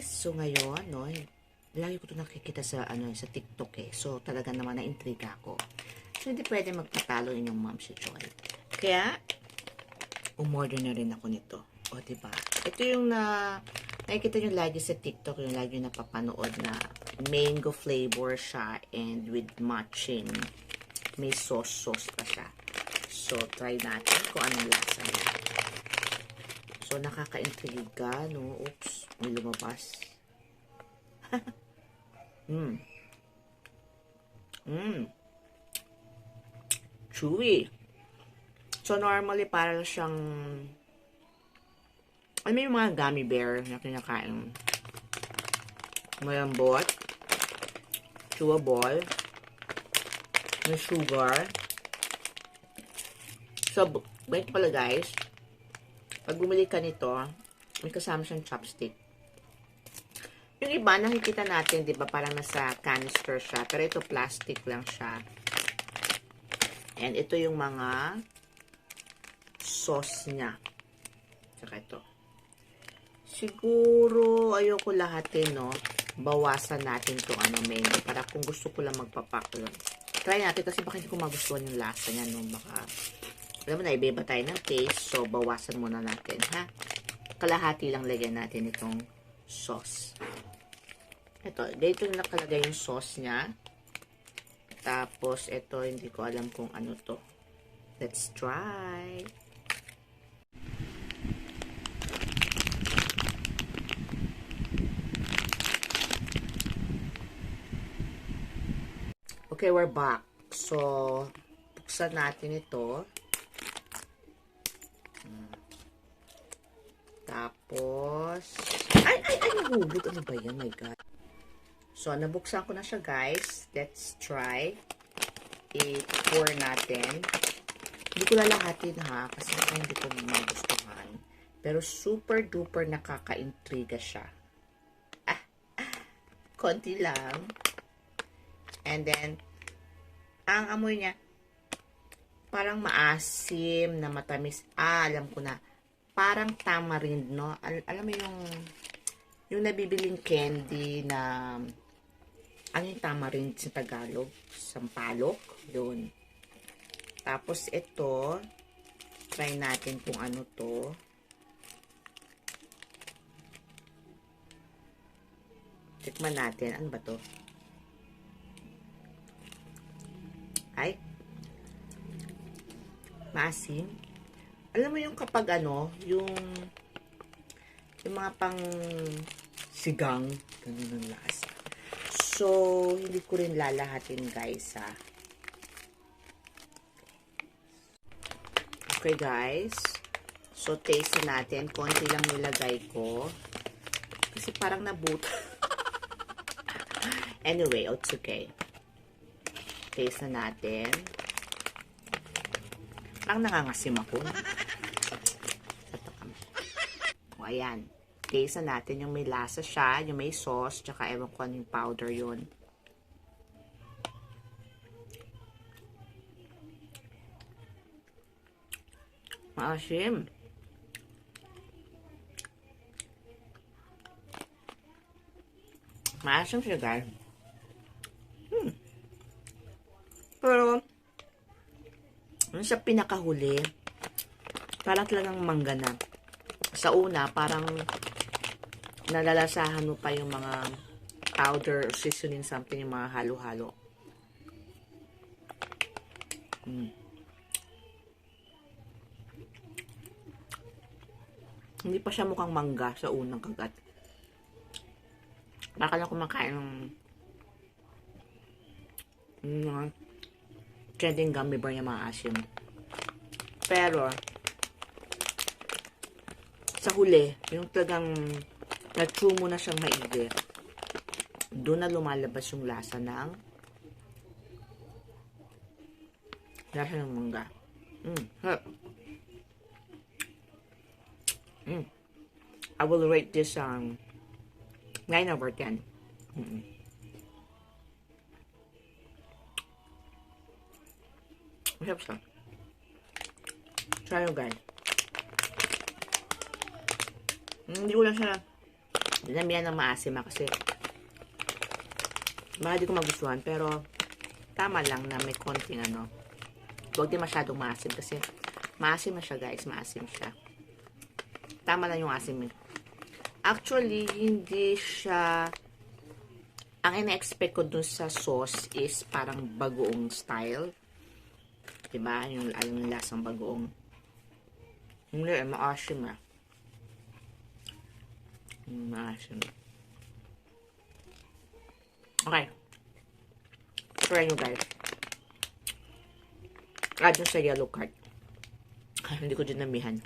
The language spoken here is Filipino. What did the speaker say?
guys! So ngayon, no, lagi ko ito nakikita sa, ano, sa TikTok eh. So talaga naman na-intriga ako. So hindi pwede magpatalo inyong ma'am si Joy. Kaya, umorder na rin ako nito. O, diba? Ito yung na, nakikita nyo lagi sa TikTok, yung lagi yung napapanood na mango flavor siya and with matching. May sauce-sauce pa siya. So, try natin kung anong lasa niya. So, nakaka-intriga, no? Oops, may lumabas. mm. Mm. Chewy. So, normally, parang siyang ano yung mga gummy bear na kinakain? Malambot. Chewable. May sugar. So, ganito pala guys. Pag bumili ka nito, may kasama siyang chopstick. Yung iba, nakikita natin, di ba, parang nasa canister siya. Pero ito, plastic lang siya. And ito yung mga sauce niya. Saka ito. Siguro, ayoko lahatin, no? Bawasan natin itong ano, menu. Para kung gusto ko lang magpapak. Try natin kasi baka hindi ko magustuhan yung lasa niya, no? Baka, alam mo na, iba tayo ng taste. So, bawasan muna natin, ha? Kalahati lang lagyan natin itong sauce. Ito, dito yung nakalagay yung sauce niya. Tapos, ito, hindi ko alam kung ano to. Let's try. Okay, we're back. So, buksan natin ito. Tapos, ay, ay, ay, nahulog. Ano ba yan? My God. So, nabuksan ko na siya, guys. Let's try. I-pour natin. Hindi ko lalahatin, ha? Kasi hindi ko magustuhan. Pero super duper nakaka-intriga siya. Ah, ah, konti lang. And then, ang amoy niya, parang maasim na matamis. Ah, alam ko na. Parang tamarind, no? Al- alam mo yung, yung nabibiling candy na, ano yung tamarind sa Tagalog? Sampalok? Yun. Tapos ito, try natin kung ano to. Tikman natin. Ano ba to? Ay. Maasim. Alam mo yung kapag ano, yung yung mga pang sigang, ganun ang lasa. So, hindi ko rin lalahatin guys ha. Okay guys. So, taste natin. Konti lang nilagay ko. Kasi parang nabuto. anyway, it's okay. Taste na natin. Ang nangangasim ako. O, ayan. Taste na natin yung may lasa siya, yung may sauce, tsaka ewan ko yung powder yun. Maasim. Maasim siya, guys. Hmm. Pero, yung sa pinakahuli, parang talagang mangga na. Sa una, parang nalalasahan mo pa yung mga powder seasoning something, yung mga halo-halo. Mm. Hindi pa siya mukhang mangga sa unang kagat. Baka lang kumakain ng mga trending gummy bear niya mga asim. Pero, sa huli, yung talagang na-chew mo na siyang maigi, doon na lumalabas yung lasa ng lasa ng mangga. Mm. Mm. I will rate this um 9 over 10. Mm -mm. Masarap siya. Try nyo guys. Mm, Hindi ko lang siya Dinamihan ng maasim ah, kasi baka di ko magustuhan pero tama lang na may konting ano. Huwag din masyadong maasim kasi maasim na siya guys, maasim siya. Tama lang yung asim eh. Actually, hindi siya ang ina-expect ko dun sa sauce is parang bagoong style. Diba? Yung alam yung lasang bagoong. Hindi, maasim eh. Maasim. Okay. Try nyo guys. Add nyo sa yellow card. Hindi ko din namihan.